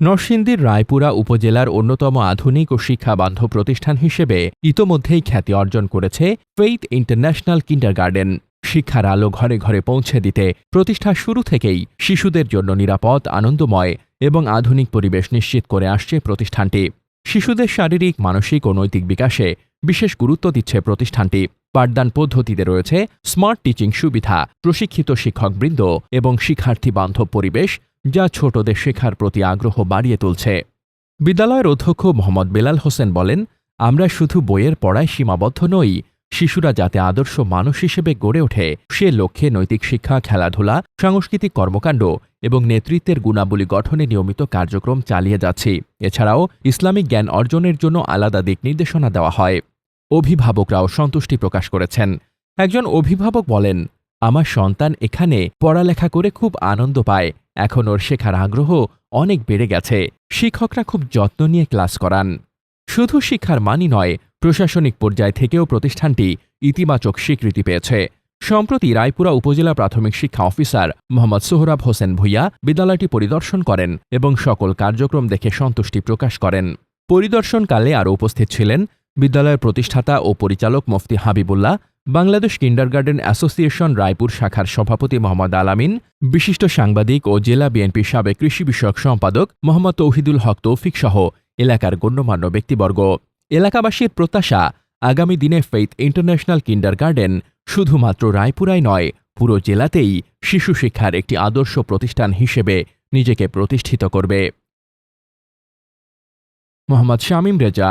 নরসিংদীর রায়পুরা উপজেলার অন্যতম আধুনিক ও শিক্ষাবান্ধব প্রতিষ্ঠান হিসেবে ইতোমধ্যেই খ্যাতি অর্জন করেছে ফেইথ ইন্টারন্যাশনাল কিন্ডারগার্ডেন শিক্ষার আলো ঘরে ঘরে পৌঁছে দিতে প্রতিষ্ঠা শুরু থেকেই শিশুদের জন্য নিরাপদ, আনন্দময় এবং আধুনিক পরিবেশ নিশ্চিত করে আসছে প্রতিষ্ঠানটি। শিশুদের শারীরিক, মানসিক ও নৈতিক বিকাশে বিশেষ গুরুত্ব দিচ্ছে প্রতিষ্ঠানটি। পাঠদান পদ্ধতিতে রয়েছে স্মার্ট টিচিং সুবিধা, প্রশিক্ষিত শিক্ষকবৃন্দ এবং শিক্ষার্থী বান্ধব পরিবেশ, যা ছোটদের শেখার প্রতি আগ্রহ বাড়িয়ে তুলছে। বিদ্যালয়ের অধ্যক্ষ মোহাম্মদ বেলাল হোসেন বলেন, আমরা শুধু বইয়ের পড়ায় সীমাবদ্ধ নই, শিশুরা যাতে আদর্শ মানুষ হিসেবে গড়ে ওঠে, সে লক্ষ্যে নৈতিক শিক্ষা, খেলাধুলা, সাংস্কৃতিক কর্মকাণ্ড এবং নেতৃত্বের গুণাবলী গঠনে নিয়মিত কার্যক্রম চালিয়ে যাচ্ছি। এছাড়াও ইসলামিক জ্ঞান অর্জনের জন্য আলাদা দিক নির্দেশনা দেওয়া হয়। অভিভাবকরাও সন্তুষ্টি প্রকাশ করেছেন। একজন অভিভাবক বলেন, আমার সন্তান এখানে পড়ালেখা করে খুব আনন্দ পায়। এখন ওর শেখার আগ্রহ অনেক বেড়ে গেছে। শিক্ষকরা খুব যত্ন নিয়ে ক্লাস করান। শুধু শিক্ষার মানই নয়, প্রশাসনিক পর্যায় থেকেও প্রতিষ্ঠানটি ইতিবাচক স্বীকৃতি পেয়েছে। সম্প্রতি রায়পুরা উপজেলা প্রাথমিক শিক্ষা অফিসার মোহাম্মদ সোহরাব হোসেন ভুইয়া বিদ্যালয়টি পরিদর্শন করেন এবং সকল কার্যক্রম দেখে সন্তুষ্টি প্রকাশ করেন। পরিদর্শনকালে আরও উপস্থিত ছিলেন বিদ্যালয়ের প্রতিষ্ঠাতা ও পরিচালক মুফতি হাবিবুল্লাহ, বাংলাদেশ কিন্ডারগার্ডেন অ্যাসোসিয়েশন রায়পুর শাখার সভাপতি মোহাম্মদ আলামিন, বিশিষ্ট সাংবাদিক ও জেলা বিএনপি সাবেক কৃষি বিষয়ক সম্পাদক মোহাম্মদ তৌহিদুল হক তৌফিক সহ এলাকার গণ্যমান্য ব্যক্তিবর্গ। এলাকাবাসীর প্রত্যাশা, আগামী দিনে ফেইথ ইন্টারন্যাশনাল কিন্ডারগার্ডেন শুধুমাত্র রায়পুরায় নয়, পুরো জেলাতেই শিশু শিক্ষার একটি আদর্শ প্রতিষ্ঠান হিসেবে নিজেকে প্রতিষ্ঠিত করবে। মোহাম্মদ শামীম রেজা